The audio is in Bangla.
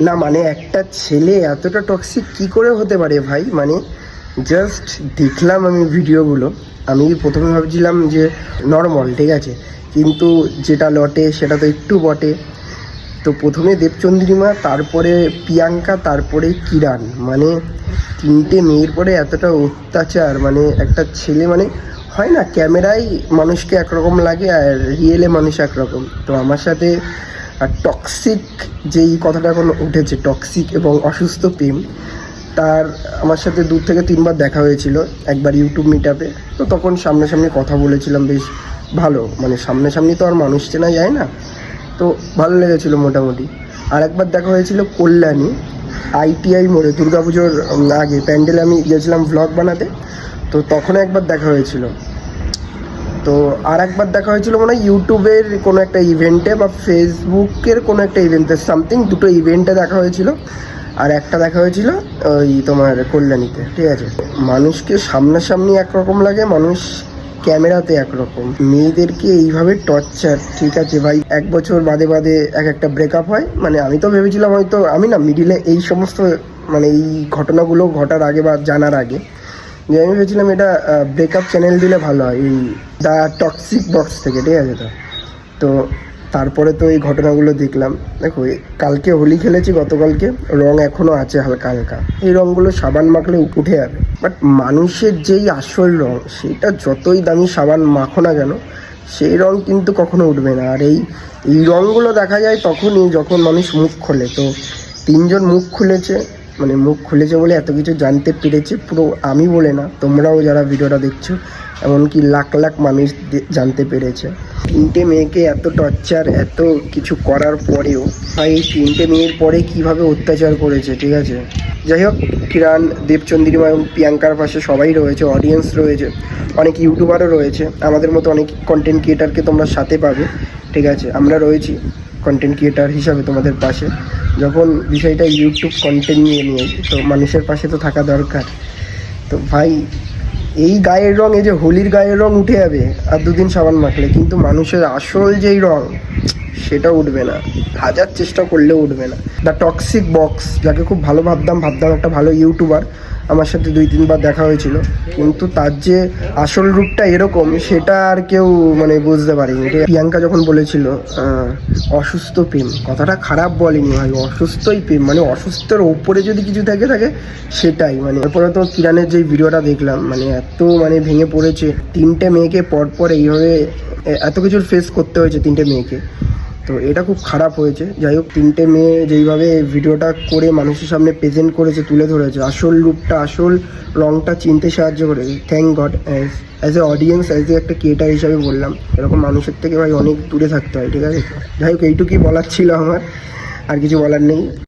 না মানে একটা ছেলে এতটা টক্সিক কি করে হতে পারে ভাই? মানে জাস্ট দেখলাম আমি ভিডিওগুলো। আমি প্রথমে ভাবছিলাম যে নর্মাল ঠিক আছে? কিন্তু যেটা লটে সেটা তো একটু বটে। তো প্রথমে দেবচন্দ্রিমা, তারপরে প্রিয়াঙ্কা, তারপরে কিরান। মানে তিনটে মেয়ের পরে এতটা অত্যাচার মানে একটা ছেলে মানে হয় না, ক্যামেরায় মানুষকে একরকম লাগে আর রিয়েলে মানুষ একরকম। তো আমার সাথে টক্সিক যেই কথাটা এখন উঠেছে টক্সিক এবং অসুস্থ প্রেম, তার আমার সাথে দূর থেকে তিনবার দেখা হয়েছিল, একবার ইউটিউব মিটআপে তো তখন সামনাসামনি কথা বলেছিলাম, বেশ ভালো। মানে সামনাসামনি তো আর মানুষ চেনা যায় না। তো ভালো লেগেছিলো মোটামুটি। আর একবার দেখা হয়েছিল কল্যাণী আইটিআই মোড়ে, দুর্গাপুজোর আগে। প্যান্ডেলে আমি গিয়েছিলাম ভ্লগ বানাতে। তো তখন একবার দেখা হয়েছিল। তো আর একবার দেখা হয়েছিল মনে হয় ইউটিউবের কোনো একটা ইভেন্টে বা ফেসবুকের কোনো একটা ইভেন্টে সামথিং দুটো ইভেন্টে দেখা হয়েছিল। আর একটা দেখা হয়েছিল ওই তোমার কল্যাণীতে, ঠিক আছে? মানুষকে সামনাসামনি একরকম লাগে, মানুষ ক্যামেরাতে একরকম। মেয়েদেরকে এইভাবে টর্চার ঠিক আছে ভাই? এক বছর বাদে বাদে এক একটা ব্রেকআপ হয়। মানে আমি তো ভেবেছিলাম হয়তো, আমি না মিডিলে এই সমস্ত মানে এই ঘটনাগুলো ঘটার আগে বা জানার আগে যে আমি ভেবেছিলাম এটা ব্রেকআপ চ্যানেল দিলে ভালো হয়। এই দ্য টক্সিক বক্স থেকে, ঠিক আছে তো? তো তারপরে তো এই ঘটনাগুলো দেখলাম। দেখো কালকে হোলি খেলেছি গতকালকে, রং এখনও আছে হালকা হালকা। এই রঙগুলো সাবান মাখলে উঠে যাবে। বাট মানুষের যেই আসল রং, সেটা যতই দামি সাবান মাখো না কেন, সেই রং কিন্তু কখনো উঠবে না। আর এই এই রঙগুলো দেখা যায় তখনই যখন মানুষ মুখ খোলে। তো তিনজন মুখ খুলেছে মানে মুখ খুলেছে বলে এত কিছু জানতে পেরেছে, পুরো আমি বলে না, তোমরাও যারা ভিডিওটা দেখছ, এমনকি লাখ লাখ মানুষ জানতে পেরেছে। তিনটে মেয়েকে এত টর্চার এত কিছু করার পরেও এই তিনটে মেয়ের পরে কীভাবে অত্যাচার করেছে, ঠিক আছে? যাই হোক, কিরান দেবচন্দ্রিমা এবং প্রিয়াঙ্কার পাশে সবাই রয়েছে অডিয়েন্স রয়েছে, অনেক ইউটিউবারও রয়েছে, আমাদের মতো অনেক কন্টেন্ট ক্রিয়েটারকে তোমরা সাথে পাবে, ঠিক আছে? আমরা রয়েছি। কন্টেন্ট ক্রিয়েটার হিসাবে তোমাদের পাশে। যখন বিষয়টা ইউটিউব কন্টেন্ট নিয়ে নিয়ে, তো মানুষের পাশে তো থাকা দরকার। তো ভাই, এই গায়ের রং, এই যে হোলির গায়ের রং উঠে যাবে আর দুদিন সাবান মাখলে, কিন্তু মানুষের আসল যেই রং সেটা উঠবে না। হাজার চেষ্টা করলেও উঠবে না। দ্য টক্সিক বক্স যাকে খুব ভালো ভাবতাম ভাবতাম একটা ভালো ইউটিউবার আমার সাথে দুই তিনবার দেখা হয়েছিল। কিন্তু তার যে আসল রূপটা এরকম, সেটা আর কেউ মানে বুঝতে পারেনি। প্রিয়াঙ্কা যখন বলেছিল অসুস্থ প্রেম। কথাটা খারাপ বলেনি ভাই, অসুস্থই প্রেম। মানে অসুস্থর ওপরে যদি কিছু থাকে থাকে, সেটাই। মানে এরপরে তো কিরানের যে ভিডিওটা দেখলাম মানে এত মানে ভেঙে পড়েছে, তিনটে মেয়েকে পরপর এইভাবে এত কিছুর ফেস করতে হয়েছে তিনটে মেয়েকে। তো এটা খুব খারাপ হয়েছে। যাই হোক, তিনটে মেয়ে যেইভাবে ভিডিওটা করে মানুষের সামনে প্রেজেন্ট করেছে, তুলে ধরেছে, আসল রূপটা আসল রংটা চিনতে সাহায্য করেছে। Thank God as a audience as a একটা ক্রিয়েটার হিসাবে বললাম, এরকম মানুষের থেকে ভাই অনেক দূরে থাকতে হয়, ঠিক আছে? যাই হোক, এইটুকুই বলার ছিল আমার, আর কিছু বলার নেই।